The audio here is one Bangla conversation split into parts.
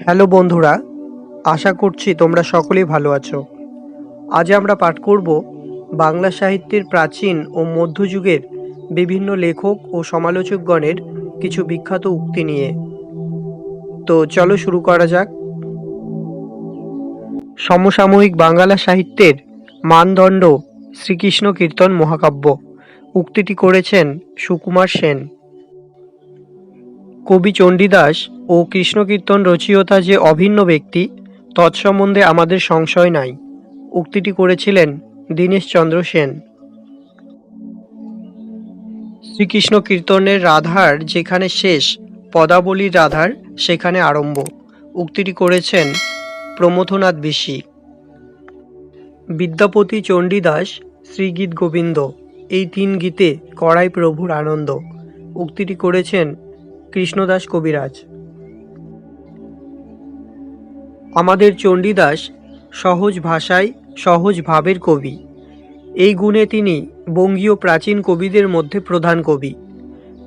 হ্যালো বন্ধুরা, আশা করছি তোমরা সকলেই ভালো আছো। আজ আমরা পাঠ করব বাংলা সাহিত্যের প্রাচীন ও মধ্যযুগের বিভিন্ন লেখক ও সমালোচকগণের কিছু বিখ্যাত উক্তি নিয়ে। তো চলো শুরু করা যাক। সমসাময়িক বাংলা সাহিত্যের মানদণ্ড শ্রীকৃষ্ণ কীর্তন মহাকাব্য। উক্তিটি করেছেন সুকুমার সেন। কবি চণ্ডীদাস ও কৃষ্ণকীর্তন রচয়িতা যে অভিন্ন ব্যক্তি, তৎসম্বন্ধে আমাদের সংশয় নাই। উক্তিটি করেছিলেন দীনেশচন্দ্র সেন। শ্রীকৃষ্ণ কীর্তনের রাধার যেখানে শেষ, পদাবলীর রাধার সেখানে আরম্ভ। উক্তিটি করেছেন প্রমথনাথ বিশি। বিদ্যাপতি চণ্ডীদাস, শ্রীগীত গোবিন্দ, এই তিন গীতে কড়াই প্রভুর আনন্দ। উক্তিটি করেছেন কৃষ্ণদাস কবিরাজ। আমাদের চণ্ডীদাস সহজ ভাষায় সহজ ভাবের কবি। এই গুণে তিনি বঙ্গীয় প্রাচীন কবিদের মধ্যে প্রধান কবি।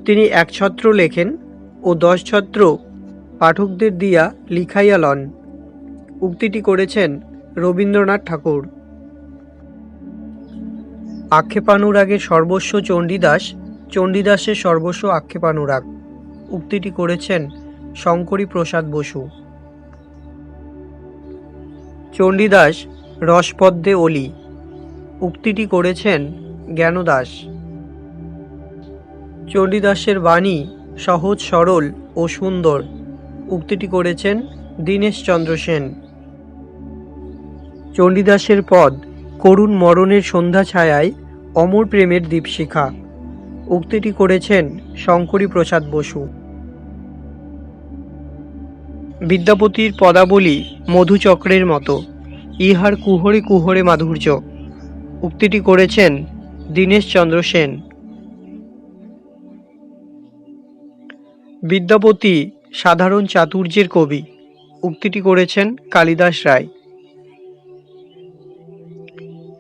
তিনি একছত্র লেখেন ও দশ ছত্র পাঠকদের দিয়া লিখাইয়া লন। উক্তিটি করেছেন রবীন্দ্রনাথ ঠাকুর। আক্ষেপানুরাগের সর্বস্ব চণ্ডীদাস চণ্ডীদাসের সর্বস্ব আক্ষেপানুরাগ। উক্তিটি করেছেন শঙ্করী প্রসাদ বসু। চণ্ডীদাস রসপদ্মে অলি। উক্তিটি করেছেন জ্ঞানদাস। চণ্ডীদাসের বাণী সহজ, সরল ও সুন্দর। উক্তিটি করেছেন দীনেশচন্দ্র সেন। চণ্ডীদাসের পদ করুণ মরণের সন্ধ্যা ছায়ায় অমর প্রেমের দীপশিখা। উক্তিটি করেছেন শঙ্করী প্রসাদ বসু। বিদ্যাপতির পদাবলী মধুচক্রের মতো। ইহার কুহরে কুহরে মাধুর্য। উক্তিটি করেছেন দীনেশচন্দ্র সেন। বিদ্যাপতি সাধারণ চাতুর্যের কবি। উক্তিটি করেছেন কালিদাস রায়।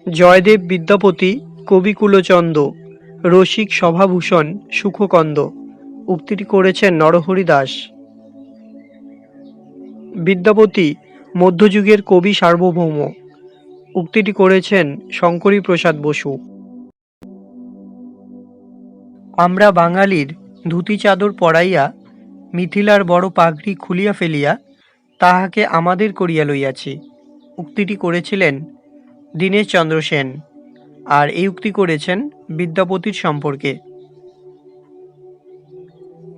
জয়দেব বিদ্যাপতি কবিকুলচন্দ, রসিক সভাভূষণ সুখকন্দ। উক্তিটি করেছেন নরহরি দাস বিদ্যাপতি মধ্যযুগের কবি সার্বভৌম। উক্তিটি করেছেন শঙ্করী প্রসাদ বসু। আমরা বাঙালির ধুতি চাদর পরাইয়া মিথিলার বড় পাগড়ি খুলিয়া ফেলিয়া তাহাকে আমাদের করিয়া লইয়াছি। উক্তিটি করেছিলেন দীনেশচন্দ্র সেন। আর এই উক্তি করেছেন বিদ্যাপতির সম্পর্কে।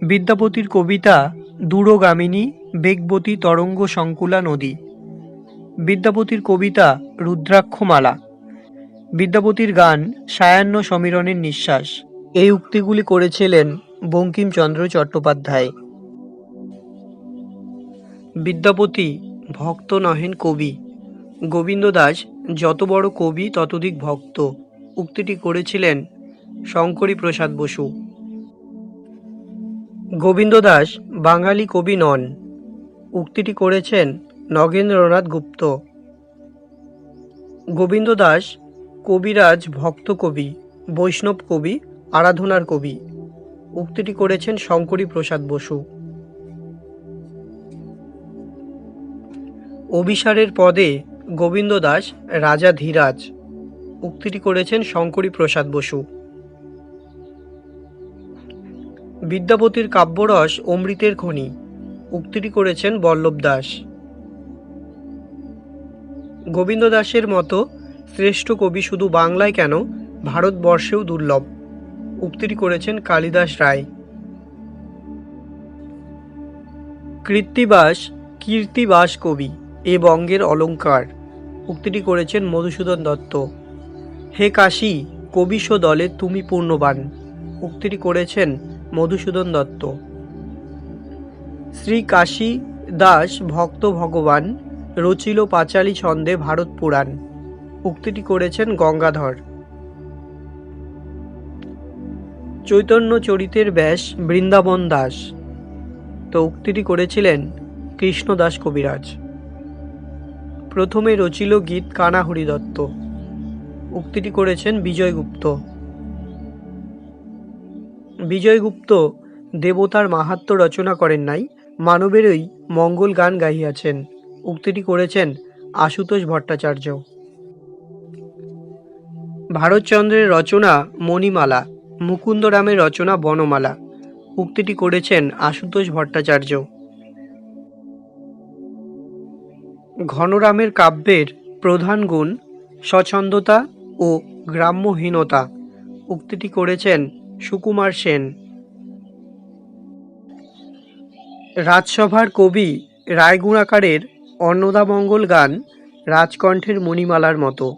বিদ্যাপতির কবিতা দূরগামিনী বেগবতী তরঙ্গ সংকুলা নদী। বিদ্যাপতির কবিতা রুদ্রাক্ষমালা। বিদ্যাপতির গান সায়ান্ন সমীরণের নিঃশ্বাস। এই উক্তিগুলি করেছিলেন বঙ্কিমচন্দ্র চট্টোপাধ্যায়। বিদ্যাপতি ভক্ত নহেন কবি। গোবিন্দ দাস যত বড় কবি ততোধিক ভক্ত। উক্তিটি করেছিলেন শঙ্করী প্রসাদ বসু। গোবিন্দ দাস বাঙালি কবি নন। উক্তিটি করেছেন নগেন্দ্রনাথ গুপ্ত। গোবিন্দ দাস, কবিরাজ ভক্ত কবি, বৈষ্ণব কবি, আরাধনার কবি। উক্তিটি করেছেন শঙ্করী প্রসাদ বসু। অভিসারের পদে গোবিন্দ দাস, রাজা ধীরাজ। উক্তিটি করেছেন শঙ্করী প্রসাদ বসু। বিদ্যাপতির কাব্যরস অমৃতের খনি। উক্তিটি করেছেন বল্লভ দাস। গোবিন্দ দাসের মতো শ্রেষ্ঠ কবি শুধু বাংলায় কেন, ভারতবর্ষেও দুর্লভ। উক্তিটি করেছেন কালিদাস রায়। কৃত্তিবাস, কীর্তিবাস কবি এ বঙ্গের অলঙ্কার। উক্তিটি করেছেন মধুসূদন দত্ত। হে কাশী কবিশ দলে তুমি পূর্ণবান। উক্তিটি করেছেন মধুসূদন দত্ত। শ্রী কাশী দাস ভক্ত ভগবান রচিল পাঁচালী ছন্দে ভারত পুরাণ। উক্তিটি করেছেন গঙ্গাধর। চৈতন্য চরিতের ব্যাস বৃন্দাবন দাস। তো উক্তিটি করেছিলেন কৃষ্ণদাস কবিরাজ। প্রথমে রচিল গীত কানা হরিদত্ত। উক্তিটি করেছেন বিজয়গুপ্ত। বিজয়গুপ্ত দেবতার মাহাত্ম্য রচনা করেন নাই মানবেরই মঙ্গল গান গাইয়াছেন। উক্তিটি করেছেন আশুতোষ ভট্টাচার্য। ভারতচন্দ্রের রচনা মণিমালা, মুকুন্দরামের রচনা বনমালা। উক্তিটি করেছেন আশুতোষ ভট্টাচার্য। ঘনরামের কাব্যের প্রধান গুণ স্বচ্ছন্দতা ও গ্রাম্যহীনতা। উক্তিটি করেছেন সুকুমার সেন। রাজসভার কবি রায়গুণাকারের অন্নদামঙ্গল গান রাজকণ্ঠের মণিমালার মতো।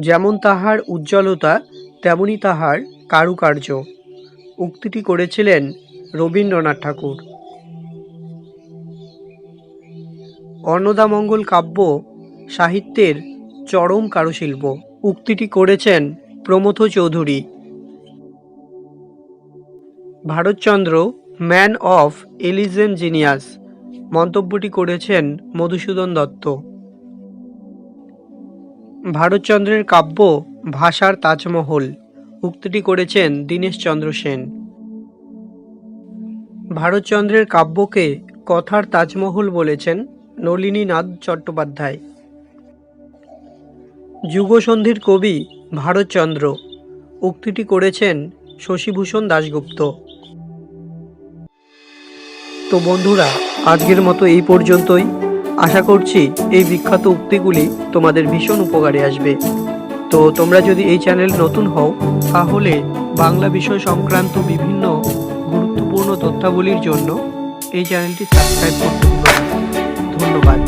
যেমন তাহার উজ্জ্বলতা, তেমনি তাহার কারুকার্য। উক্তিটি করেছিলেন রবীন্দ্রনাথ ঠাকুর। অন্নদামঙ্গল কাব্য সাহিত্যের চরম কারুশিল্প। উক্তিটি করেছেন Pramatha Chaudhuri. Bharatchandra man of elegant genius. মন্তব্যটি করেছেন মধুসূদন দত্ত। ভারতচন্দ্রের কাব্য ভাষার তাজমহল। উক্তিটি করেছেন দীনেশচন্দ্র সেন। ভারতচন্দ্রের কাব্যকে কথার তাজমহল বলেছেন নলিনীনাথ চট্টোপাধ্যায়। যুগসন্ধির কবি ভারতচন্দ্র। উক্তিটি করেছেন শশীভূষণ দাশগুপ্ত। তো বন্ধুরা, আজকের মতো এই পর্যন্তই। আশা করছি এই বিখ্যাত উক্তিগুলি তোমাদের ভীষণ উপকারে আসবে। তো তোমরা যদি এই চ্যানেল নতুন হও, তাহলে বাংলা বিষয় সংক্রান্ত বিভিন্ন গুরুত্বপূর্ণ তথ্যাবলির জন্য এই চ্যানেলটি সাবস্ক্রাইব করতে ধন্যবাদ।